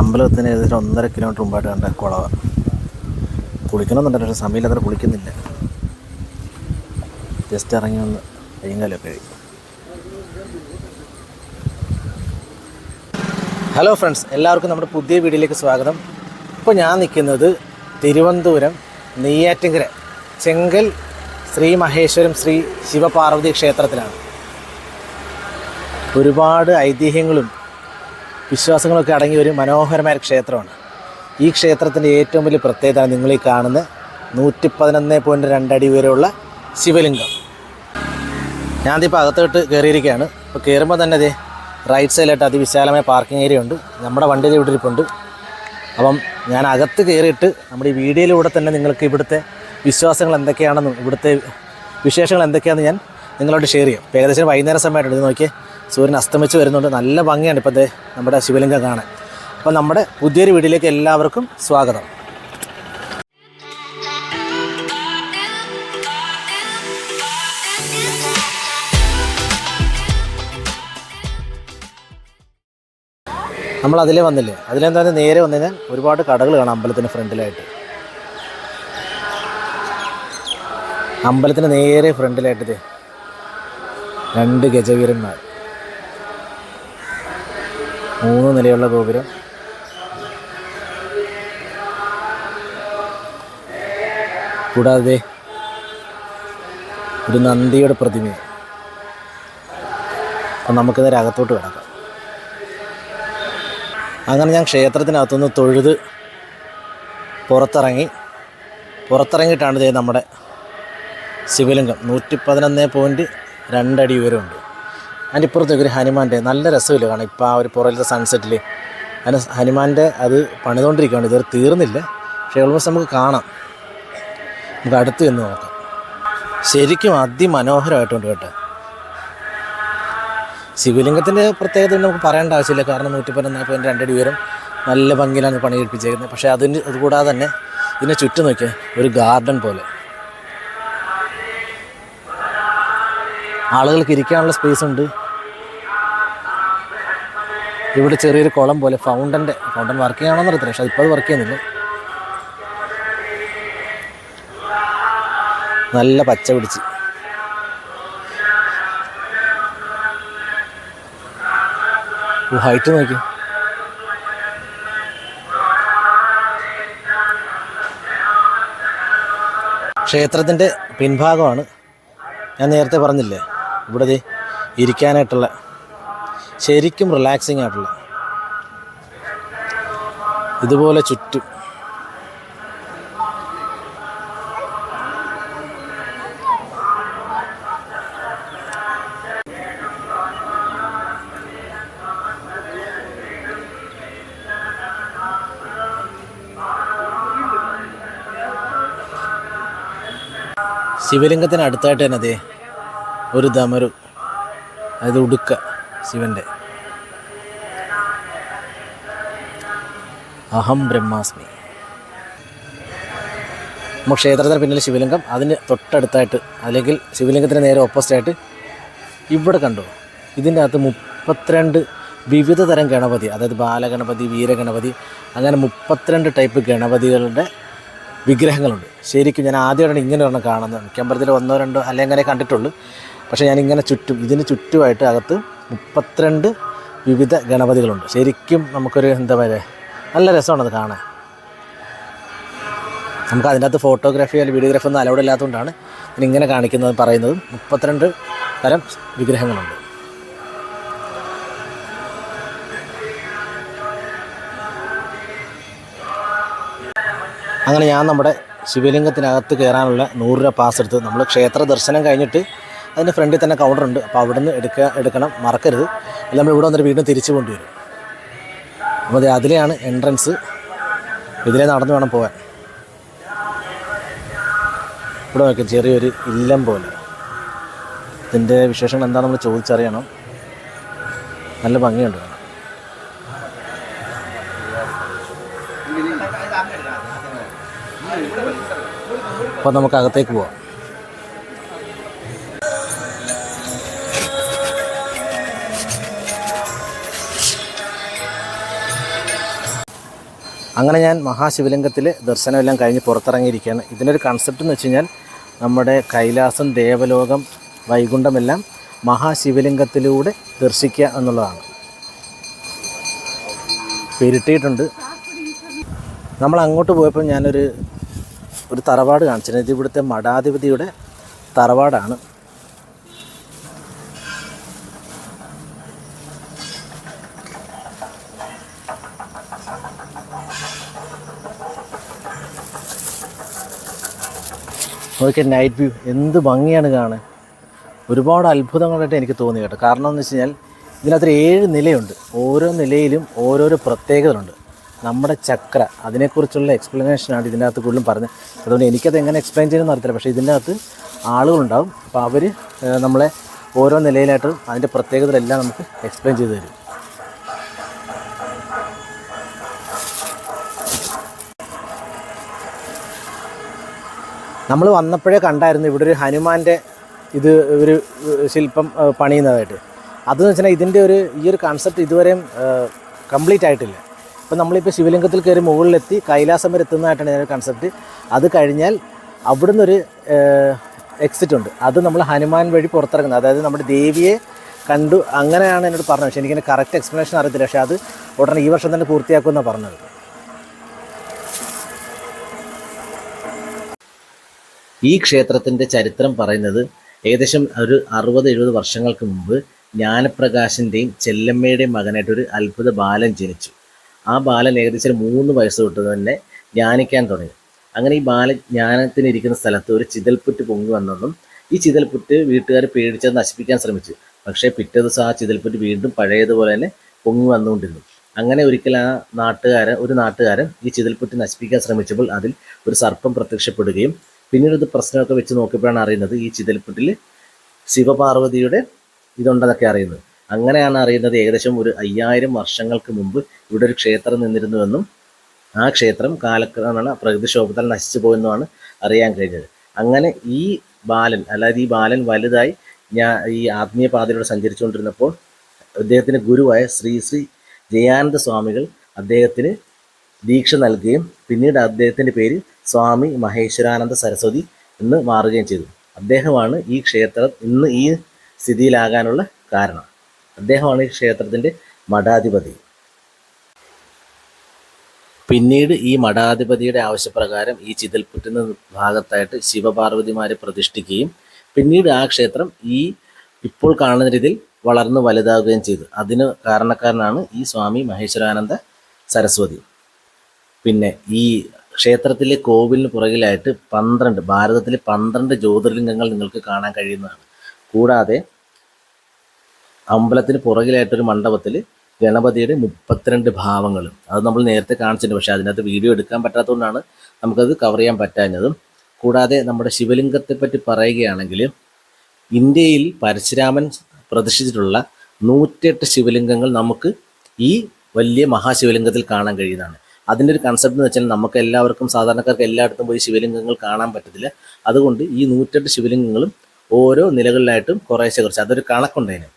അമ്പലത്തിന് ഏകദേശം ഒന്നര കിലോമീറ്റർ മുമ്പായിട്ട് കണ്ട കുളവ. കുളിക്കണമെന്നുണ്ട് പക്ഷേ സമയമില്ലാതെ കുളിക്കുന്നില്ല. ജസ്റ്റ് ഇറങ്ങി വന്ന് കൈകാലൊക്കെ കഴിയും. ഹലോ ഫ്രണ്ട്സ് എല്ലാവർക്കും നമ്മുടെ പുതിയ വീഡിയോയിലേക്ക് സ്വാഗതം. ഇപ്പോൾ ഞാൻ നിൽക്കുന്നത് തിരുവനന്തപുരം നെയ്യാറ്റിങ്കര ചെങ്കൽ ശ്രീ മഹേശ്വരം ശ്രീ ശിവപാർവതി ക്ഷേത്രത്തിലാണ്. ഒരുപാട് ഐതിഹ്യങ്ങളും വിശ്വാസങ്ങളൊക്കെ അടങ്ങിയ ഒരു മനോഹരമായ ക്ഷേത്രമാണ്. ഈ ക്ഷേത്രത്തിന്റെ ഏറ്റവും വലിയ പ്രത്യേകത നിങ്ങൾ ഈ കാണുന്ന നൂറ്റി പതിനൊന്ന് പോയിന്റ് രണ്ടടി ഉയരമുള്ള ശിവലിംഗം. ഞാൻ ഞാനിപ്പോൾ അകത്തോട്ട് കയറിയിരിക്കുകയാണ് ഇപ്പോൾ കയറുമ്പോൾ തന്നെ അതെ റൈറ്റ് സൈഡിലായിട്ട് അതിവിശാലമായ പാർക്കിംഗ് ഏരിയ ഉണ്ട്. നമ്മുടെ വണ്ടിയിൽ ഇവിടെ ഇരിപ്പുണ്ട്. അപ്പം ഞാൻ അകത്ത് കയറിയിട്ട് നമ്മുടെ ഈ വീഡിയോയിലൂടെ തന്നെ നിങ്ങൾക്ക് ഇവിടുത്തെ വിശ്വാസങ്ങൾ എന്തൊക്കെയാണെന്നും ഇവിടുത്തെ വിശേഷങ്ങൾ എന്തൊക്കെയാണെന്ന് ഞാൻ നിങ്ങളോട് ഷെയർ ചെയ്യാം. ഏകദേശം വൈകുന്നേരം സമയമായിട്ടുണ്ട്. നോക്കിയേ സൂര്യൻ അസ്തമിച്ച് വരുന്നുണ്ട്. നല്ല ഭംഗിയാണ് ഇപ്പോൾ ദേ നമ്മുടെ ശിവലിംഗം കാണാൻ. അപ്പോൾ നമ്മുടെ പുതിയൊരു വീട്ടിലേക്ക് എല്ലാവർക്കും സ്വാഗതം. നമ്മൾ അതിലേ വന്നില്ലേ? അതിലെന്താ നേരെ വന്നു ഒരുപാട് കടകൾ കാണാം അമ്പലത്തിന് ഫ്രണ്ടിലായിട്ട്. അമ്പലത്തിന് നേരെ ഫ്രണ്ടിലായിട്ട് രണ്ട് ഗജവീരന്മാർ. മൂന്ന് നിലയുള്ള ഗോപുരം. കൂടാതെ ഒരു നന്ദിയുടെ പ്രതിമ. അപ്പം അകത്തോട്ട് കിടക്കാം. അങ്ങനെ ഞാൻ ക്ഷേത്രത്തിനകത്തുനിന്ന് തൊഴുത് പുറത്തിറങ്ങി. പുറത്തിറങ്ങിയിട്ടാണ് ഇത് നമ്മുടെ ശിവലിംഗം. നൂറ്റി പതിനൊന്ന് പോയിന്റ് രണ്ടടി ഉയരമുണ്ട്. അതിന്റെ ഇപ്പുറത്തേക്ക് ഒരു ഹനുമാന്റെ നല്ല രസമില്ല കാണാം ഇപ്പോൾ ആ ഒരു പുറകിലത്തെ സൺസെറ്റിൽ അതിന് ഹനുമാന്റെ അത് പണിതുകൊണ്ടിരിക്കുകയാണ്. ഇതുവരെ തീർന്നില്ല. പക്ഷേ ഓൾമോസ്റ്റ് നമുക്ക് കാണാം. നമുക്ക് അടുത്ത് ചെന്ന് നോക്കാം. ശരിക്കും അതിമനോഹരമായിട്ടുണ്ട് കേട്ടോ. ശിവലിംഗത്തിന്റെ പ്രത്യേകത നമുക്ക് പറയേണ്ട ആവശ്യമില്ല. കാരണം നൂറ്റി പതിനൊന്നാം പോയിന്റ് രണ്ടടി ഉയരം നല്ല ഭംഗിയിലാണ് പണി കഴിപ്പിച്ചേക്കുന്നത് പക്ഷേ അതിന് അതുകൂടാതെ തന്നെ ഇതിനെ ചുറ്റും നോക്കിയാൽ ഒരു ഗാർഡൻ പോലെ. ആളുകൾക്ക് ഇരിക്കാനുള്ള സ്പേസ് ഉണ്ട്. ഇവിടെ ചെറിയൊരു കുളം പോലെ ഫൗണ്ടന്റെ ഫൗണ്ടൻ വർക്ക് ചെയ്യണമെന്ന് അറിയത്തില്ല പക്ഷെ അതിപ്പോൾ അത് വർക്ക് ചെയ്യുന്നില്ല നല്ല പച്ച പിടിച്ച്. ഹൈറ്റ് നോക്കി ക്ഷേത്രത്തിന്റെ പിൻഭാഗമാണ്. ഞാൻ നേരത്തെ പറഞ്ഞില്ലേ ഇവിടെ ഇരിക്കാനായിട്ടുള്ള ശരിക്കും റിലാക്സിങ് ആയിട്ടുള്ള. ഇതുപോലെ ചുറ്റും. ശിവലിംഗത്തിന് അടുത്തായിട്ട് തന്നെ അതെ ഒരു ദമരു. അത് ഉടുക്ക. ശിവന്റെ അഹം ബ്രഹ്മാസ്മി. നമ്മൾ ക്ഷേത്രത്തിന് പിന്നിൽ ശിവലിംഗം. അതിന് തൊട്ടടുത്തായിട്ട് അല്ലെങ്കിൽ ശിവലിംഗത്തിന് നേരെ ഓപ്പോസിറ്റായിട്ട് ഇവിടെ കണ്ടു? ഇതിന്റെ അകത്ത് മുപ്പത്തിരണ്ട് വിവിധ തരം ഗണപതി അതായത് ബാലഗണപതി വീരഗണപതി അങ്ങനെ മുപ്പത്തിരണ്ട് ടൈപ്പ് ഗണപതികളുടെ വിഗ്രഹങ്ങളുണ്ട്. ശരിക്കും ഞാൻ ആദ്യമായിട്ടാണ് ഇങ്ങനെ ഒരെണ്ണം കാണുന്നത്. മിക്കമ്പലത്തിൽ ഒന്നോ രണ്ടോ അല്ലെങ്കിൽ അങ്ങനെ കണ്ടിട്ടുള്ളൂ. പക്ഷേ ഞാൻ ഇങ്ങനെ ചുറ്റും ഇതിന് ചുറ്റുമായിട്ട് അകത്ത് മുപ്പത്തിരണ്ട് വിവിധ ഗണപതികളുണ്ട്. ശരിക്കും നമുക്കൊരു എന്താ പറയുക നല്ല രസമാണത് കാണാൻ. നമുക്ക് അതിന്റെ അകത്ത് ഫോട്ടോഗ്രാഫി അല്ലെങ്കിൽ വീഡിയോഗ്രാഫി ഒന്നും അലൗഡ് ഇല്ലാത്തതുകൊണ്ടാണ് ഇങ്ങനെ കാണിക്കുന്നത് പറയുന്നതും. മുപ്പത്തിരണ്ട് തരം വിഗ്രഹങ്ങളുണ്ട്. അങ്ങനെ ഞാൻ നമ്മുടെ ശിവലിംഗത്തിനകത്ത് കയറാനുള്ള നൂറ് രൂപ പാസ് എടുത്ത് നമ്മൾ ക്ഷേത്ര ദർശനം കഴിഞ്ഞിട്ട് അതിന്റെ ഫ്രണ്ടിൽ തന്നെ കൗണ്ടറുണ്ട് അപ്പോൾ അവിടെ നിന്ന് എടുക്കുക എടുക്കണം. മറക്കരുത്. അല്ല നമ്മൾ ഇവിടെ വന്നിട്ട് വീണ്ടും തിരിച്ചു കൊണ്ടുവരും. അപ്പോൾ അതെ അതിലെയാണ് എൻട്രൻസ് ഇതിലേ നടന്നു വേണം പോകാൻ. ഇവിടെ നോക്കി ചെറിയൊരു ഇല്ലം പോലെ. ഇതിന്റെ വിശേഷങ്ങൾ എന്താണെന്ന് നമ്മൾ ചോദിച്ചറിയണം. നല്ല ഭംഗിയുണ്ട് അപ്പം അപ്പോൾ നമുക്ക് അകത്തേക്ക് പോവാം. അങ്ങനെ ഞാൻ മഹാശിവലിംഗത്തിൽ ദർശനമെല്ലാം കഴിഞ്ഞ് പുറത്തിറങ്ങിയിരിക്കുകയാണ്. ഇതിനൊരു കൺസെപ്റ്റ് എന്ന് വെച്ച് കഴിഞ്ഞാൽ നമ്മുടെ കൈലാസം ദേവലോകം വൈകുണ്ഠമെല്ലാം മഹാശിവലിംഗത്തിലൂടെ ദർശിക്കുക എന്നുള്ളതാണ്. പെരുട്ടിയിട്ടുണ്ട്. നമ്മൾ അങ്ങോട്ട് പോയപ്പോൾ ഞാനൊരു ഒരു തറവാട് കാണിച്ചിരുന്നു. ഇത് ഇവിടുത്തെ മഠാധിപതിയുടെ തറവാടാണ്. നോക്കിയ നൈറ്റ് വ്യൂ എന്ത് ഭംഗിയാണ് കാണാൻ. ഒരുപാട് അത്ഭുതങ്ങളായിട്ട് എനിക്ക് തോന്നി കേട്ടോ. കാരണം എന്ന് വെച്ച് കഴിഞ്ഞാൽ ഇതിനകത്ത് ഏഴ് നിലയുണ്ട്. ഓരോ നിലയിലും ഓരോരോ പ്രത്യേകതകളുണ്ട്. നമ്മുടെ ചക്ര അതിനെക്കുറിച്ചുള്ള എക്സ്പ്ലനേഷനാണ് ഇതിനകത്ത് കൂടുതലും പറഞ്ഞത്. അതുകൊണ്ട് എനിക്കത് എങ്ങനെ എക്സ്പ്ലെയിൻ ചെയ്യുമെന്ന് അറിയത്തില്ല. പക്ഷേ ഇതിന്റെ അകത്ത് ആളുകളുണ്ടാവും അപ്പോൾ അവർ നമ്മളെ ഓരോ നിലയിലായിട്ടും അതിന്റെ പ്രത്യേകതകളെല്ലാം നമുക്ക് എക്സ്പ്ലെയിൻ ചെയ്ത് തരും. നമ്മൾ വന്നപ്പോഴേ കണ്ടായിരുന്നു ഇവിടെ ഒരു ഹനുമാന്റെ ഇത് ഒരു ശില്പം പണിയുന്നതായിട്ട്. അതെന്ന് വെച്ചാൽ ഇതിന്റെ ഒരു ഈ ഒരു കൺസെപ്റ്റ് ഇതുവരെയും കംപ്ലീറ്റ് ആയിട്ടില്ല. ഇപ്പം നമ്മളിപ്പോൾ ശിവലിംഗത്തിൽ കയറി മുകളിലെത്തി കൈലാസം വരെ എത്തുന്നതായിട്ടാണ് ഇതിന്റെ കൺസെപ്റ്റ് അത് കഴിഞ്ഞാൽ അവിടുന്ന് ഒരു എക്സിറ്റ് ഉണ്ട്. അത് നമ്മൾ ഹനുമാൻ വഴി പുറത്തിറങ്ങുന്നത്. അതായത് നമ്മുടെ ദേവിയെ കണ്ടു അങ്ങനെയാണ് എന്നോട് പറഞ്ഞത്. പക്ഷേ എനിക്കിന്റെ കറക്റ്റ് എക്സ്പ്ലനേഷൻ അറിയത്തില്ല. പക്ഷേ അത് ഉടനെ ഈ വർഷം തന്നെ പൂർത്തിയാക്കുമെന്നാണ് പറഞ്ഞത്. ഈ ക്ഷേത്രത്തിന്റെ ചരിത്രം പറയുന്നത് ഏകദേശം ഒരു അറുപത് എഴുപത് വർഷങ്ങൾക്ക് മുമ്പ് ജ്ഞാനപ്രകാശിന്റെയും ചെല്ലമ്മയുടെയും മകനായിട്ട് ഒരു അത്ഭുത ബാലൻ ജനിച്ചു. ആ ബാലൻ ഏകദേശം മൂന്ന് വയസ്സ് തൊട്ട് തന്നെ ജ്ഞാനിക്കാൻ തുടങ്ങി. അങ്ങനെ ഈ ബാലൻ ജ്ഞാനത്തിനിരിക്കുന്ന സ്ഥലത്ത് ഒരു ചിതൽപുറ്റ് പൊങ്ങി വന്നെന്നും ഈ ചിതൽപുറ്റ് വീട്ടുകാർ പേടിച്ചത് നശിപ്പിക്കാൻ ശ്രമിച്ചു. പക്ഷേ പിറ്റേ ദിവസം ആ ചിതൽപുറ്റ് വീണ്ടും പഴയതുപോലെ തന്നെ പൊങ്ങി വന്നുകൊണ്ടിരുന്നു. അങ്ങനെ ഒരിക്കൽ ആ നാട്ടുകാരൻ ഒരു നാട്ടുകാരൻ ഈ ചിതൽപുറ്റ് നശിപ്പിക്കാൻ ശ്രമിച്ചപ്പോൾ അതിൽ ഒരു സർപ്പം പ്രത്യക്ഷപ്പെടുകയും പിന്നീട് ഇത് പ്രശ്നമൊക്കെ വെച്ച് നോക്കിയപ്പോഴാണ് അറിയുന്നത് ഈ ചിതൽപ്പെട്ടിൽ ശിവപാർവതിയുടെ ഇതുണ്ടെന്നൊക്കെ അറിയുന്നത്. അങ്ങനെയാണ് അറിയുന്നത് ഏകദേശം ഒരു അയ്യായിരം വർഷങ്ങൾക്ക് മുമ്പ് ഇവിടെ ഒരു ക്ഷേത്രം നിന്നിരുന്നുവെന്നും ആ ക്ഷേത്രം കാലക്രമേണ പ്രകൃതിക്ഷോഭത്താൽ നശിച്ചു പോയെന്നുമാണ് അറിയാൻ കഴിഞ്ഞത്. അങ്ങനെ ഈ ബാലൻ അതായത് ഈ ബാലൻ വലുതായി ഞാൻ ഈ ആത്മീയ പാതയിലൂടെ സഞ്ചരിച്ചുകൊണ്ടിരുന്നപ്പോൾ അദ്ദേഹത്തിന് ഗുരുവായ ശ്രീ ശ്രീ ജയാനന്ദ സ്വാമികൾ അദ്ദേഹത്തിന് ദീക്ഷ നൽകുകയും പിന്നീട് അദ്ദേഹത്തിന്റെ പേര് സ്വാമി മഹേശ്വരാനന്ദ സരസ്വതി എന്ന് മാറുകയും ചെയ്തു. അദ്ദേഹമാണ് ഈ ക്ഷേത്രം ഇന്ന് ഈ സ്ഥിതിയിലാകാനുള്ള കാരണം. അദ്ദേഹമാണ് ഈ ക്ഷേത്രത്തിന്റെ മഠാധിപതി. പിന്നീട് ഈ മഠാധിപതിയുടെ ആവശ്യപ്രകാരം ഈ ചിതൽപുറ്റുന്ന ഭാഗത്തായിട്ട് ശിവപാർവതിമാരെ പ്രതിഷ്ഠിക്കുകയും പിന്നീട് ആ ക്ഷേത്രം ഈ ഇപ്പോൾ കാണുന്ന രീതിയിൽ വളർന്ന് വലുതാവുകയും ചെയ്തു. അതിന് കാരണക്കാരനാണ് ഈ സ്വാമി മഹേശ്വരാനന്ദ സരസ്വതി. പിന്നെ ഈ ക്ഷേത്രത്തിലെ കോവിലിന് പുറകിലായിട്ട് പന്ത്രണ്ട് ഭാരതത്തിലെ പന്ത്രണ്ട് ജ്യോതിർലിംഗങ്ങൾ നിങ്ങൾക്ക് കാണാൻ കഴിയുന്നതാണ്. കൂടാതെ അമ്പലത്തിന് പുറകിലായിട്ടൊരു മണ്ഡപത്തിൽ ഗണപതിയുടെ മുപ്പത്തിരണ്ട് ഭാവങ്ങളും. അത് നമ്മൾ നേരത്തെ കാണിച്ചിട്ടുണ്ട് പക്ഷേ അതിനകത്ത് വീഡിയോ എടുക്കാൻ പറ്റാത്തതുകൊണ്ടാണ് നമുക്കത് കവർ ചെയ്യാൻ പറ്റാഞ്ഞതും. കൂടാതെ നമ്മുടെ ശിവലിംഗത്തെപ്പറ്റി പറയുകയാണെങ്കിൽ ഇന്ത്യയിൽ പരശുരാമൻ പ്രതിഷ്ഠിച്ചിട്ടുള്ള നൂറ്റെട്ട് ശിവലിംഗങ്ങൾ നമുക്ക് ഈ വലിയ മഹാശിവലിംഗത്തിൽ കാണാൻ കഴിയുന്നതാണ്. അതിന്റെ ഒരു കൺസെപ്റ്റ് എന്ന് വെച്ചാൽ നമുക്ക് എല്ലാവർക്കും സാധാരണക്കാർക്ക് എല്ലായിടത്തും പോയി ശിവലിംഗങ്ങൾ കാണാൻ പറ്റത്തില്ല. അതുകൊണ്ട് ഈ നൂറ്റെട്ട് ശിവലിംഗങ്ങളും ഓരോ നിലകളിലായിട്ടും കുറേശ്ശെ കുറച്ച് അതൊരു കണക്കുണ്ടതിന്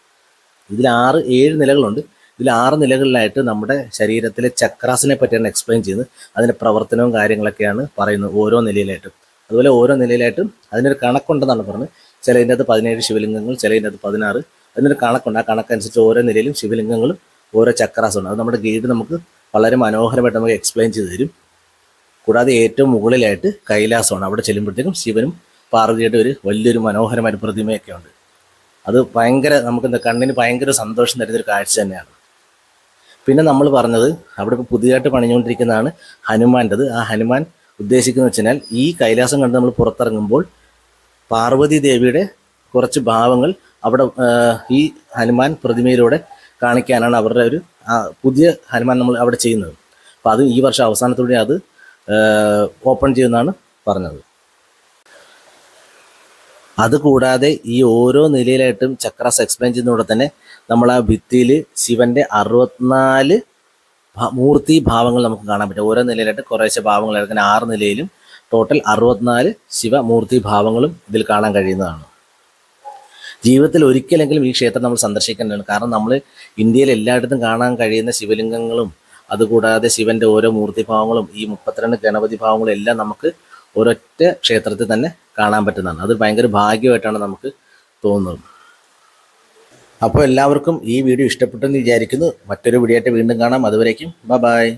ഇതിൽ ആറ് ഏഴ് നിലകളുണ്ട്. ഇതിൽ ആറ് നിലകളിലായിട്ട് നമ്മുടെ ശരീരത്തിലെ ചക്രാസിനെ പറ്റിയാണ് എക്സ്പ്ലെയിൻ ചെയ്യുന്നത്. അതിന്റെ പ്രവർത്തനവും കാര്യങ്ങളൊക്കെയാണ് പറയുന്നത് ഓരോ നിലയിലായിട്ടും. അതുപോലെ ഓരോ നിലയിലായിട്ടും അതിനൊരു കണക്കുണ്ടെന്നാണ് പറഞ്ഞത്. ചിലതിന്റെ അകത്ത് പതിനേഴ് ശിവലിംഗങ്ങൾ ചിലതിന്റെ അകത്ത് പതിനാറ്. അതിനൊരു കണക്കുണ്ട്. ആ കണക്കനുസരിച്ച് ഓരോ നിലയിലും ശിവലിംഗങ്ങളും ഓരോ ചക്രാസുണ്ട്. അത് നമ്മുടെ ഗൈഡ് നമുക്ക് വളരെ മനോഹരമായിട്ട് നമുക്ക് എക്സ്പ്ലെയിൻ ചെയ്തു തരും. കൂടാതെ ഏറ്റവും മുകളിലായിട്ട് കൈലാസമാണ്. അവിടെ ചെല്ലുമ്പോഴത്തേക്കും ശിവനും പാർവതിയുടെ ഒരു വലിയൊരു മനോഹരമായ പ്രതിമയൊക്കെ ഉണ്ട്. അത് ഭയങ്കര നമുക്ക് എന്താ കണ്ണിന് ഭയങ്കര സന്തോഷം തരുന്ന ഒരു കാഴ്ച തന്നെയാണ്. പിന്നെ നമ്മൾ പറഞ്ഞത് അവിടെ ഇപ്പോൾ പുതിയതായിട്ട് പണിഞ്ഞുകൊണ്ടിരിക്കുന്നതാണ് ഹനുമാന്റെത്. ആ ഹനുമാൻ ഉദ്ദേശിക്കുന്നത് വെച്ചാൽ ഈ കൈലാസം കണ്ട് നമ്മൾ പുറത്തിറങ്ങുമ്പോൾ പാർവതി ദേവിയുടെ കുറച്ച് ഭാവങ്ങൾ അവിടെ ഈ ഹനുമാൻ പ്രതിമയിലൂടെ കാണിക്കാനാണ് അവരുടെ ഒരു പുതിയ ഹനുമാൻ നമ്മൾ അവിടെ ചെയ്യുന്നത്. അപ്പോൾ അത് ഈ വർഷം അവസാനത്തോടെ അത് ഓപ്പൺ ചെയ്യുമെന്നാണ് പറഞ്ഞത്. അതുകൂടാതെ ഈ ഓരോ നിലയിലായിട്ടും ചക്രാസ് എക്സ്പ്ലെയിൻ ചെയ്യുന്നതോടെ തന്നെ നമ്മൾ ആ ഭിത്തിയിൽ ശിവന്റെ അറുപത്തിനാല് മൂർത്തി ഭാവങ്ങൾ നമുക്ക് കാണാൻ പറ്റും. ഓരോ നിലയിലായിട്ട് കുറേശ്ശെ ഭാവങ്ങൾ ആറ് നിലയിലും ടോട്ടൽ അറുപത്തിനാല് ശിവമൂർത്തി ഭാവങ്ങളും ഇതിൽ കാണാൻ കഴിയുന്നതാണ്. ജീവിതത്തിൽ ഒരിക്കലെങ്കിലും ഈ ക്ഷേത്രം നമ്മൾ സന്ദർശിക്കേണ്ടതാണ്. കാരണം നമ്മൾ ഇന്ത്യയിൽ എല്ലായിടത്തും കാണാൻ കഴിയുന്ന ശിവലിംഗങ്ങളും അതുകൂടാതെ ശിവന്റെ ഓരോ മൂർത്തിഭാവങ്ങളും ഈ മുപ്പത്തിരണ്ട് ഗണപതി ഭാവങ്ങളും എല്ലാം നമുക്ക് ഒരൊറ്റ ക്ഷേത്രത്തിൽ തന്നെ കാണാൻ പറ്റുന്നതാണ്. അത് ഭയങ്കര ഭാഗ്യമായിട്ടാണ് നമുക്ക് തോന്നുന്നത്. അപ്പോൾ എല്ലാവർക്കും ഈ വീഡിയോ ഇഷ്ടപ്പെട്ടെന്ന് വിചാരിക്കുന്നു. മറ്റൊരു വീഡിയോ ആയിട്ട് വീണ്ടും കാണാം. അതുവരേക്കും ബ ബായ്